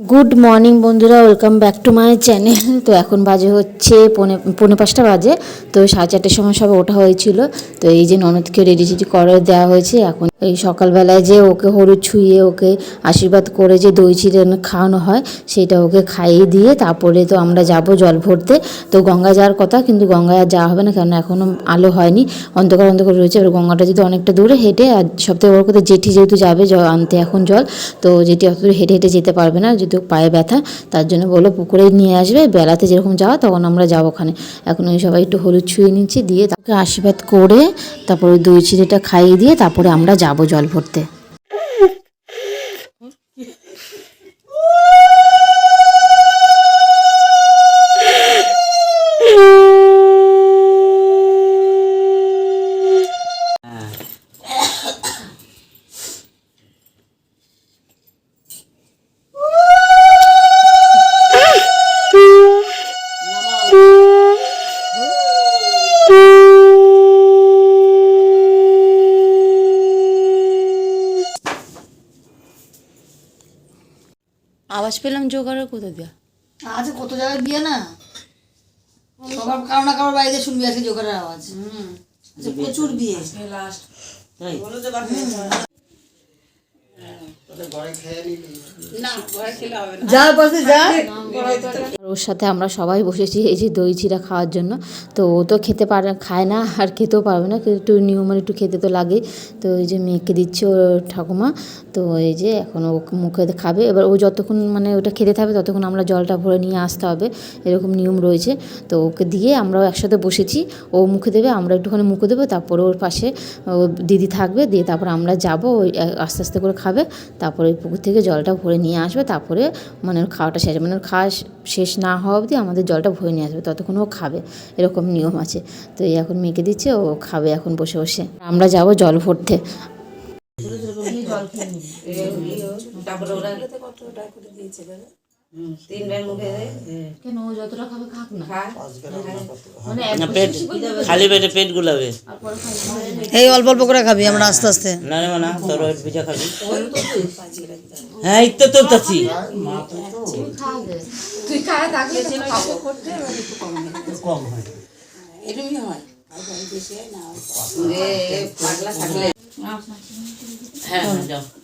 Good morning বন্ধুরা welcome back to my channel তো এখন বাজে হচ্ছে পনে, পৌনে পাঁচটা বাজে, তো সাড়ে চারটের সময় সব ওঠা হয়েছিল। তো এই যে ননদকে রেডি টেডি করে দেওয়া হয়েছে, এখন এই সকালবেলায় যে ওকে হলুদ ছুঁয়ে ওকে আশীর্বাদ করে যে দই চিড়ে খাওয়ানো হয়, সেটা ওকে খাইয়ে দিয়ে তারপরে তো আমরা যাব জল ভরতে। তো গঙ্গা যাওয়ার কথা, কিন্তু গঙ্গায় আর যাওয়া হবে না কারণ এখনও আলো হয়নি, অন্ধকার অন্ধকার রয়েছে। এবার গঙ্গাটা যদি অনেকটা দূরে হেঁটে, আর সবথেকে বড় কথা, জেঠি যেহেতু যাবে আনতে এখন জল, তো জেঠি অত হেঁটে হেঁটে যেতে পারবে না। যেহেতু পায়ে ব্যথা, তার জন্য বলো পুকুরে নিয়ে আসবে, বেলাতে যেরকম যাওয়া তখন আমরা যাব ওখানে। এখন ওই সবাই একটু হলুদ ছুঁয়ে নিচ্ছি, দিয়ে তাকে আশীর্বাদ করে তারপরে দই চিড়েটা খাইয়ে দিয়ে তারপরে আমরা যাব জল ভরতে। আওয়াজ পেলাম জোগাড়ের কোথা দিয়া? আজ কত জায়গায় বিয়ে না? সবার কারও না কারোর বাড়িতে শুনবি আজকে জোগাড়ের আওয়াজ। আজকে প্রচুর বিয়ে যা পাশে যা ওর সাথে আমরা সবাই বসেছি এই যে দই চিরা খাওয়ার জন্য। তো ও তো খেতে পারে, খায় না আর খেতেও পারবে না। একটু নিয়মের একটু খেতে তো লাগেই। তো এই যে মেয়েকে দিচ্ছে ওর ঠাকুমা। তো এই যে এখন ও মুখে খাবে। এবার ও যতক্ষণ মানে ওটা খেতে থাকবে ততক্ষণ আমরা জলটা ভরে নিয়ে আসতে হবে। এরকম নিয়ম রয়েছে। তো ওকে দিয়ে আমরাও একসাথে বসেছি। ও মুখে দেবে, আমরা একটুখানি মুখে দেবো। তারপরে ওর পাশে ও দিদি থাকবে। দিয়ে তারপর আমরা যাব। ওই আস্তে আস্তে করে খাবে। তারপরে ওই পুকুর থেকে জলটা ভরে নিয়ে আসবে। তারপরে মানে ওর খাওয়াটা শেষ। মানে ওর খাওয়া শেষ না হওয়া অবধি আমাদের জলটা ভরে নিয়ে আসবে ততক্ষণ ও খাবে। এরকম নিয়ম আছে। তো এই এখন মেয়েকে দিচ্ছে ও খাবে এখন বসে বসে। আমরা যাব জল ভরতে। কেন ও যতটা খাবে খাক না। না পেট খালি পেটে পেট গুলাবে। এই অল্প অল্প করে খাবি আমরা আস্তে আস্তে। না রে মানা তোর ওই পিঠা খাবি। হ্যাঁ এই তো হ্যাঁ। হ্যাঁ।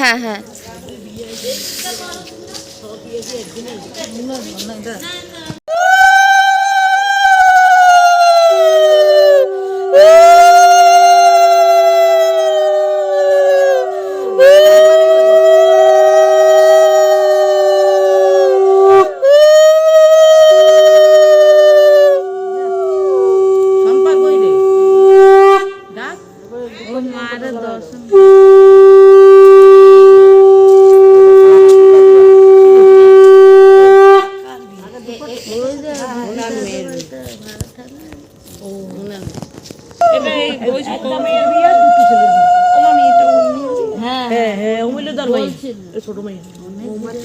হ্যাঁ হ্যাঁ।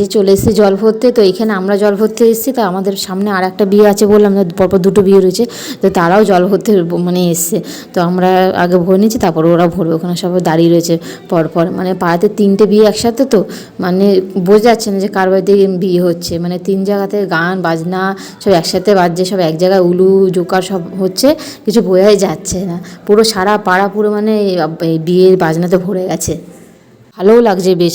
যে চলে এসেছি জল ভরতে, তো এখানে আমরা জল ভরতে এসেছি, তো আমাদের সামনে আর একটা বিয়ে আছে বললাম পরপর দুটো বিয়ে রয়েছে, তো তারাও জল ভরতে মানে এসছে। তো আমরা আগে ভরে নিয়েছি, তারপর ওরা ভরবে, ওখানে সবাই দাঁড়িয়ে রয়েছে পরপর। মানে পাড়াতে তিনটে বিয়ে একসাথে তো মানে বোঝা যাচ্ছে না যে কার বাড়িতে বিয়ে হচ্ছে। মানে তিন জায়গাতে গান, বাজনা, সব একসাথে বাজছে, সব এক জায়গায় উলু, জোকার সব হচ্ছে, কিছু বোঝাই যাচ্ছে না। পুরো সারা পাড়া পুরো মানে বিয়ের বাজনাতে ভরে গেছে। ভালোও লাগছে বেশ।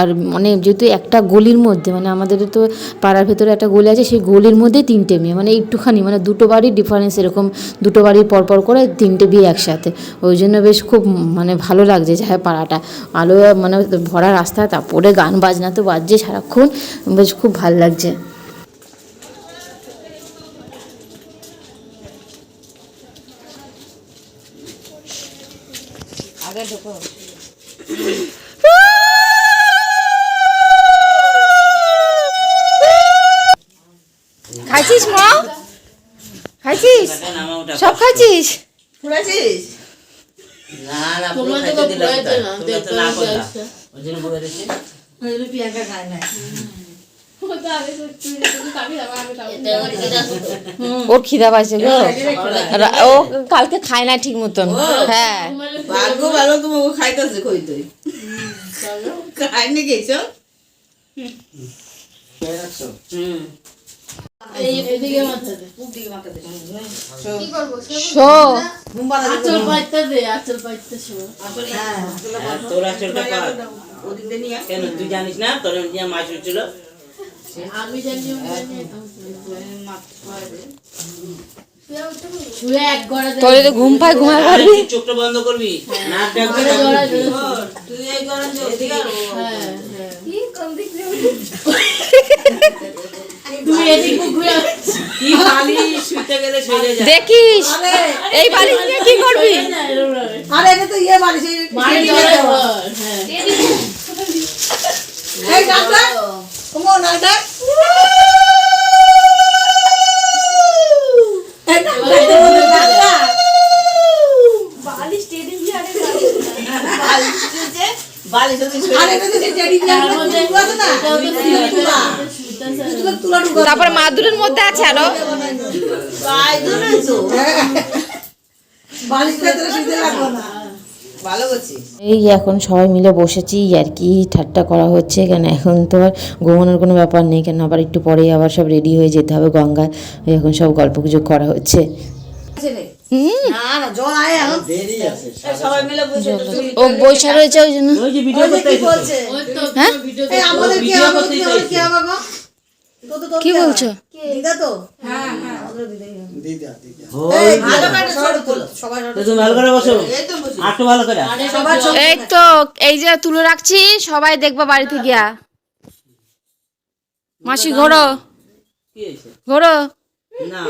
আর- মানে যেহেতু একটা গলির মধ্যে মানে আমাদের তো পাড়ার ভেতরে একটা গলি আছে, সেই গলির মধ্যে তিনটে মেয়ে মানে একটুখানি মানে দুটো বাড়ির ডিফারেন্স এরকম, দুটো বাড়ি পরপর করে তিনটে বিয়ে একসাথে। ওই জন্য বেশ খুব মানে ভালো লাগছে যে হ্যাঁ পাড়াটা। আলো মানে ভরা রাস্তা, তারপরে গান বাজনা তো বাজছে সারাক্ষণ, বেশ খুব ভালো লাগছে খাইছিস মা খাইছিস নামা ওটা সব খাইছিস? ফুরাছিস না না পুরো খাইতে দিলাম না। তোমরা তো না করলা ওই জন্য বলে দিচ্ছি। প্রিয়াঙ্কা খায় না ওর খিদা পাইছে গো। ও কালকে খায় না ঠিক মতন। হ্যাঁ। ভাগ্য ভালো তোমাকে খাইতেছে কই তুই? খাইনি গেছ হুম। কেন তুই জানিস না? তোর মাছ হচ্ছিল তোর তো ঘুম পায় ঘুমায় পারবি? চোখটা বন্ধ করবি? নাক ডাকবি ডাকবি। তুই এই গরম কি খালি শুতে গেলে শুয়ে যায় দেখিস এই বালিশ নিয়ে কি করবি? আরে এটা তো ইয়ে বাড়ি সেই এই ডাক্তার কমো ডাক্তার। বালিশ আরে এটা তো টেডি বিয়ার মধ্যে আছে না? তারপর মাদুরের মধ্যে আছে আরও। এই এখন সবাই মিলে বসেছি আর কি ঠাট্টা করা হচ্ছে কেন? এখন তো আর ঘুমানোর কোনো ব্যাপার নেই কেন? আবার একটু পরেই আবার সব রেডি হয়ে যেতে হবে গঙ্গায়। এখন সব গল্প গুজব করা হচ্ছে। না না জল আয় এখন। সবাই মিলে বসে ও বৈশা রয়েছে ওই জন্য। ওই যে ভিডিও করতে কি বলছে? হ্যাঁ? কি বলছো? দিদা তো? হ্যাঁ হ্যাঁ। আমাদের দিদা এই ভালো করে সবাই তো তুমি ভালো করে বসো। এই তো ভালো করে। এই তো এই যে তুলে রাখছি সবাই দেখবা বাড়িতে গিয়া। মাসি ঘোরো। ঘোরো। না।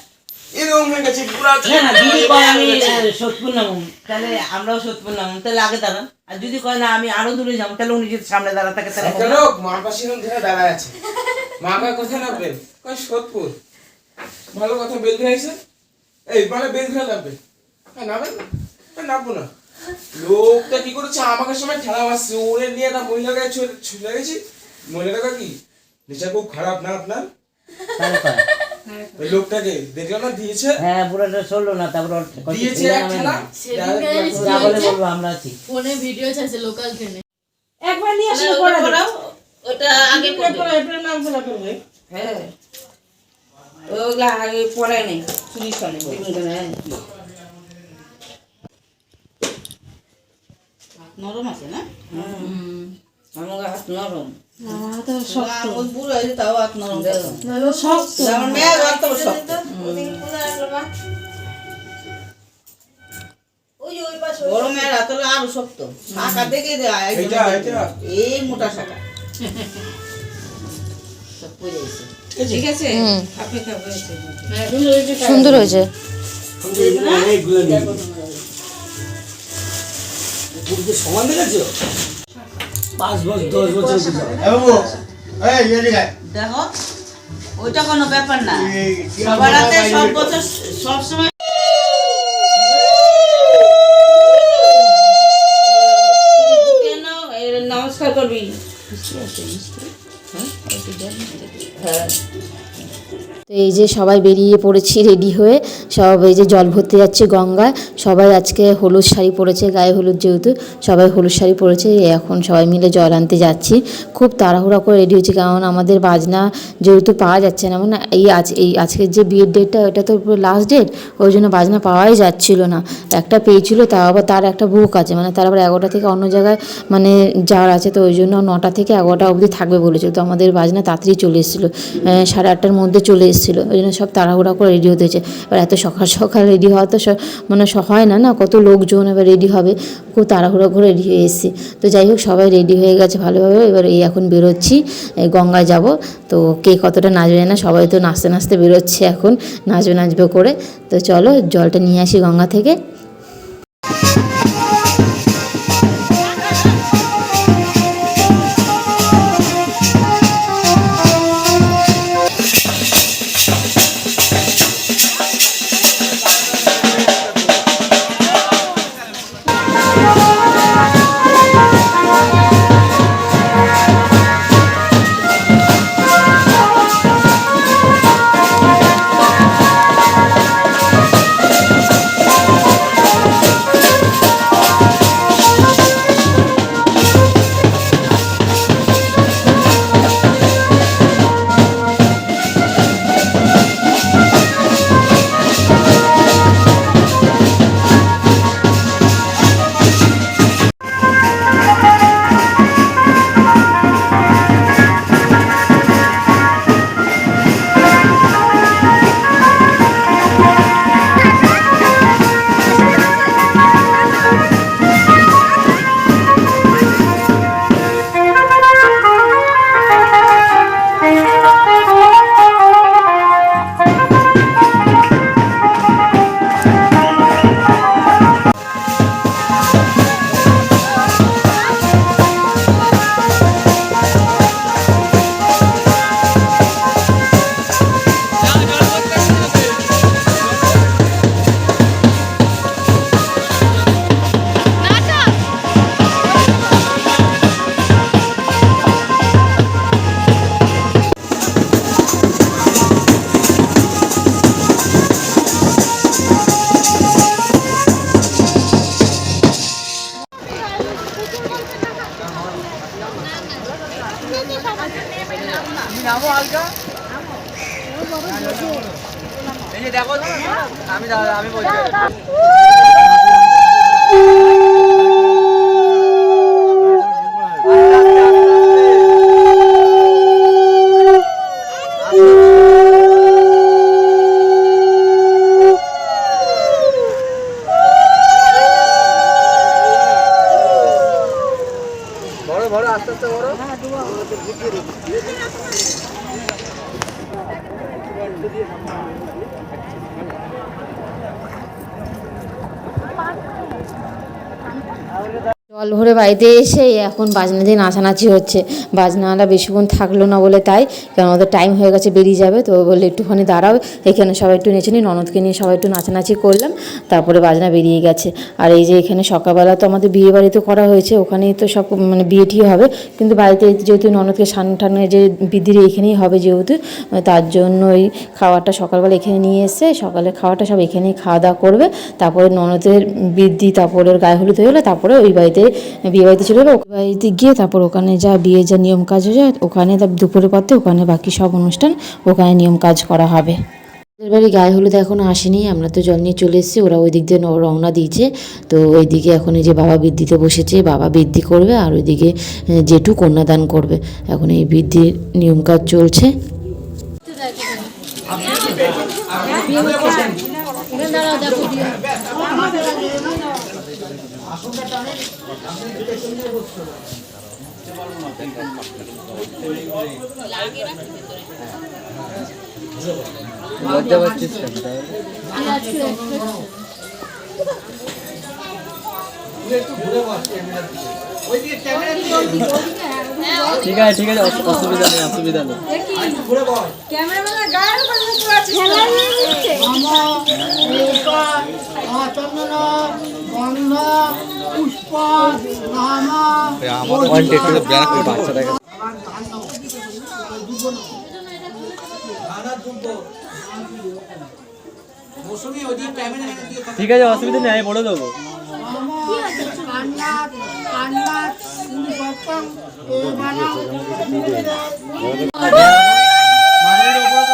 এরকম হয়ে গেছে পুরা না না কয় আমি আহ, নামুন তাহলে আমরাও নামুন তাহলে আগে দাঁড়ান। আর যদি কয় না আমি আরও দূরে যাব তাহলে উনি যদি সামনে দাঁড়া থাকে তাহলে একটা লোক মার পাশে ধরে দাঁড়ায় আছে। মা কোথায় কয় সোদপুর ভালো কথা আছে এই মানে নামবে নামেন না? নামবো না। লোকটা কি করেছে? আমাকে সময় খেলা মারছে। ওরে নিয়ে একটা মহিলাকে ছুঁয়ে গেছি মহিলাটা কি? নেশা খুব খারাপ না আপনার। ওই লোকটাকে দেখলাম না? দিয়েছে? হ্যাঁ পুরোটা চলল না তারপর দিয়েছে এক নামে যা বলে বলব আমরা আছি। ফোনে ভিডিও ছাড়ছে লোকাল ট্রেনে। একবার নিয়ে আসলে পড়া ওটা আগে পড়া এটার নাম ফেলা করবে হ্যাঁ। ওগুলা আগে পড়ায় নেই শুনিস নরম আছে না? আমার হাত নরম। আরও শক্ত। শাখা দেখে এই মোটা শাখা। ঠিক আছে? সুন্দর হয়েছে। সমান দেখেছ পাঁচ বছর দশ বছর দেখো ওইটা কোনো ব্যাপার না। সবার হাতে সব বছর সবসময় নমস্কার করবি। হ্যাঁ।, হ্যাঁ। তো এই যে সবাই বেরিয়ে পড়েছি রেডি হয়ে, সব এই যে জল ভরতে যাচ্ছে গঙ্গায়, সবাই আজকে হলুদ শাড়ি পরেছে, গায়ে হলুদ যেহেতু, সবাই হলুদ শাড়ি পরেছে, এখন সবাই মিলে জল আনতে যাচ্ছি। খুব তাড়াহুড়া করে রেডি হচ্ছে কারণ আমাদের বাজনা যেহেতু পাওয়া যাচ্ছে না মানে এই আজ, এই আজকের যে বিয়ের ডেটটা ওটা তো লাস্ট ডেট ওই জন্য বাজনা পাওয়াই যাচ্ছিল না। একটা পেয়েছিল তা আবার তার একটা বুক আছে মানে তার আবার এগারোটা থেকে অন্য জায়গায় মানে যাওয়ার আছে, তো ওই জন্য নটা থেকে এগারোটা অবধি থাকবে বলেছিল তো আমাদের বাজনা তাড়াতাড়ি চলে এসেছিল সাড়ে আটটার মধ্যে চলে এসেছিল, ওই জন্য সব তাড়াহুড়া করে রেডি হতে হয়েছে। এবার এত সকাল সকাল রেডি হওয়া তো মানে হয় না না? কত লোকজন এবার রেডি হবে, খুব তাড়াহুড়ো করে রেডি হয়ে এসেছি। তো যাই হোক, সবাই রেডি হয়ে গেছে ভালোভাবে। এবার এই এখন বেরোচ্ছি গঙ্গায় যাব। তো কে কতটা নাচবে না, সবাই তো নাচতে নাচতে বেরোচ্ছে এখন, নাচবে নাচবে করে। তো চলো জলটা নিয়ে আসি গঙ্গা থেকে। বাড়িতে এসে এখন বাজনা দিয়ে নাচানাচি হচ্ছে। বাজনাওয়ালা বেশিক্ষণ থাকল না বলে তাই, কারণ ওদের টাইম হয়ে গেছে, বেরিয়ে যাবে। তো বললে, একটুখানি দাঁড়াও, এখানে সবাই একটু নেচে নিই। ননদকে নিয়ে সবাই একটু নাচানাচি করলাম, তারপরে বাজনা বেরিয়ে গেছে। আর এই যে এখানে সকালবেলা তো আমাদের বিয়ে বাড়িতে করা হয়েছে, ওখানেই তো সব মানে বিয়েটি হবে। কিন্তু বাড়িতে যেহেতু ননদকে সান টানে যে বিধির এখানেই হবে যেহেতু, তার জন্য ওই খাবারটা সকালবেলা এখানে নিয়ে এসে সকালে খাওয়াটা সব এখানেই খাওয়া দাওয়া করবে। তারপরে ননদের বৃদ্ধি তারপরে গায়ে হলুদ হয়ে গেলে, তারপরে ওই বাড়িতে বিয়ে বাড়িতে চলে যাবে ওই বাড়িতে গিয়ে তারপর ওখানে যা বিয়ে যা নিয়ম কাজ হয়ে যায় ওখানে তার দুপুরে পথে ওখানে বাকি সব অনুষ্ঠান ওখানে নিয়ম কাজ করা হবে। ওদের বাড়ি গায়ে হলুদ এখনও আসেনি আমরা তো জল নিয়ে চলে এসেছি ওরা ওই দিক দিয়ে রওনা দিয়েছে। তো ওইদিকে এখন এই যে বাবা বৃদ্ধিতে বসেছে বাবা বৃদ্ধি করবে আর ওইদিকে আহ, জেঠু কন্যাদান করবে। এখন এই বৃদ্ধির নিয়ম কাজ চলছে। দাঁড়াও দেখো বিয়ে ঠিক আছে ঠিক আছে অসু- অসুবিধা নেই অসুবিধা নেই। আমার চন্দন ঠিক আছে অসুবিধা নেই আমি বলে দেবো। মিষ্টি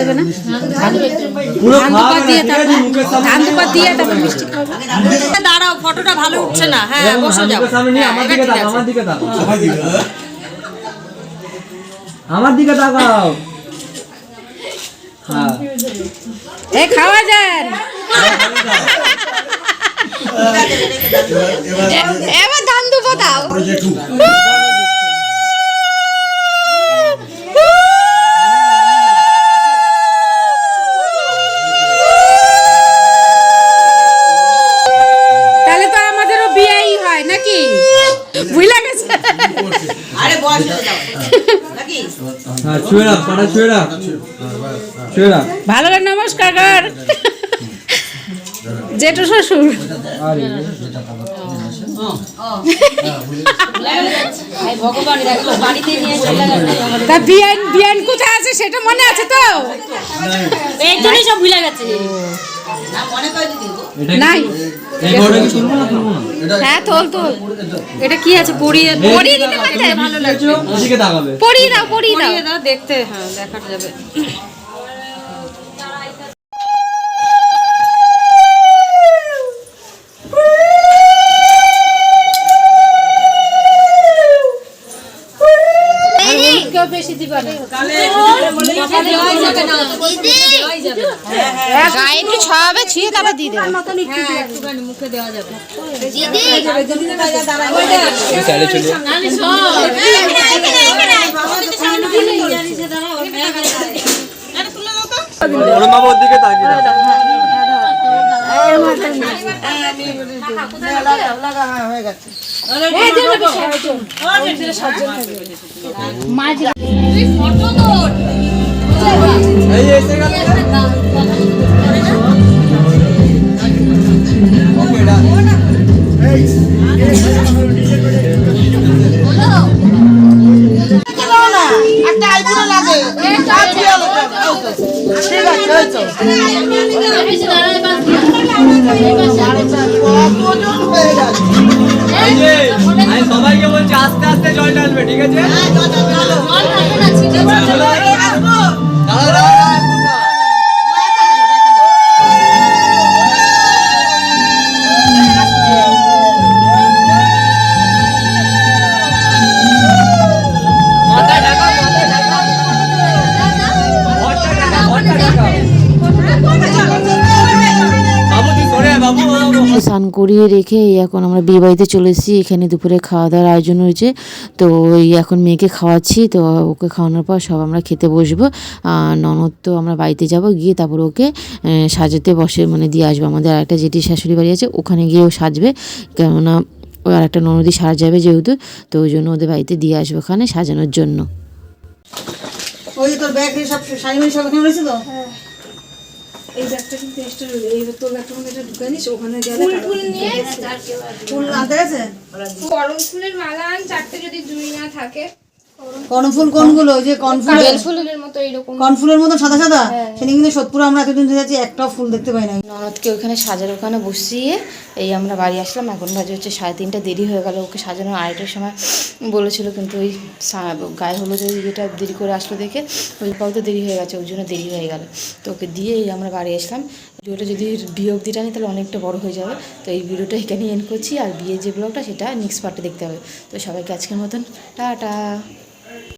দেবে না? ধান দুপা দিয়ে তারপর মিষ্টি খাবে। দাঁড়াও ফটোটা ভালো উঠছে না। হ্যাঁ বসে যাও। নিয়ে আমার দিকে তাকাও হ্যাঁ। এ খাওয়া যান। এবার ধান দুপা দাও তাহলে তো আমাদেরও বিয়েই হয় নাকি বুঝলা গেছে আরে বয়স হয়ে যাও নাকি হ্যাঁ ছুঁয়ে রাখ পাটা ছুঁয়ে রাখ ছুঁয়ে রাখ ভালো নমস্কার কর। জেঠু শ্বশুর। তা বিয়ান বিয়ান কোথায় আছে সেটা মনে আছে তো? এই জন্যই সব ভুলে গেছে। মনে নাই। হ্যাঁ তোল তোল। এটা কি আছে? পরিয়ে পরিয়ে দিতে ভালো লাগবে। ওদিকে তাকাবে। পরিয়ে দাও পরিয়ে দাও। পরিয়ে দাও দেখতে হ্যাঁ দেখা যাবে। বেশি দিবা না। যাবে গায়ে একটু ছড়াবে ছুঁয়ে তারপর দিয়ে দেবে হ্যাঁ মুখে দেওয়া যাবে সাইডে সবাইকে বলছি আস্তে আস্তে জল ঢালবে ঠিক আছে? করিয়ে রেখে এই এখন আমরা বিয়ে বাড়িতে চলে এসেছি। এখানে দুপুরে খাওয়া দাওয়ার আয়োজন হয়েছে তো এই এখন মেয়েকে খাওয়াচ্ছি। তো ওকে খাওয়ানোর পর সব আমরা খেতে বসবো। আর ননদ তো আমরা বাড়িতে যাব। গিয়ে তারপর ওকে সাজাতে বসে মানে দিয়ে আসব। আমাদের আরেকটা জেঠি শাশুড়ি বাড়ি আছে। ওখানে গিয়ে ও সাজবে। কেননা ও আর একটা ননদি সাজাবে যেহেতু। তো ওই জন্য ওদের বাড়িতে দিয়ে আসব ওখানে সাজানোর জন্য। ওই তোর ব্যাগ সব শাড়ি সব এখানে রয়েছে তো? এই ব্যাগটা কিন্তু এক্সট্রা এই তোর ব্যাগটা এটা ঢুকে নিস ওখানে গেলে ফুল আনতে গেছে। গরম ফুলের মালা আন চারটে যদি জুড়ি না থাকে। কর্ণফুল কোনগুলো? যে কর্ণফুল ফুলের মতো এইরকম। কর্ণফুলের মতো সাদা সাদা? সেদিন কিন্তু সত্যপুরে আমরা এতদিন ধরে যাচ্ছি একটাও ফুল দেখতে পাই না ননদকে ওখানে সাজার ওখানে বসিয়ে এই আমরা বাড়ি আসলাম। এখন বাজে হচ্ছে সাড়ে তিনটা, দেরি হয়ে গেল ওকে সাজানোর। আড়াইটার সময় বলেছিল কিন্তু ওই গায়ে হলুদ যেটা দেরি করে আসলো দেখে। ওই পাও তো দেরি হয়ে গেছে, ওই জন্য দেরি হয়ে গেল। তো ওকে দিয়ে এই আমরা বাড়ি আসলাম। ভিডিওটা যদি বিয়ে অবধি টানি তাহলে অনেকটা বড় হয়ে যাবে। তো এই ভিডিওটা এখানেই এন্ড করছি। আর বিয়ের যে ব্লগটা সেটা নেক্সট পার্টে দেখতে হবে। তো সবাইকে আজকের মতন, টাটা।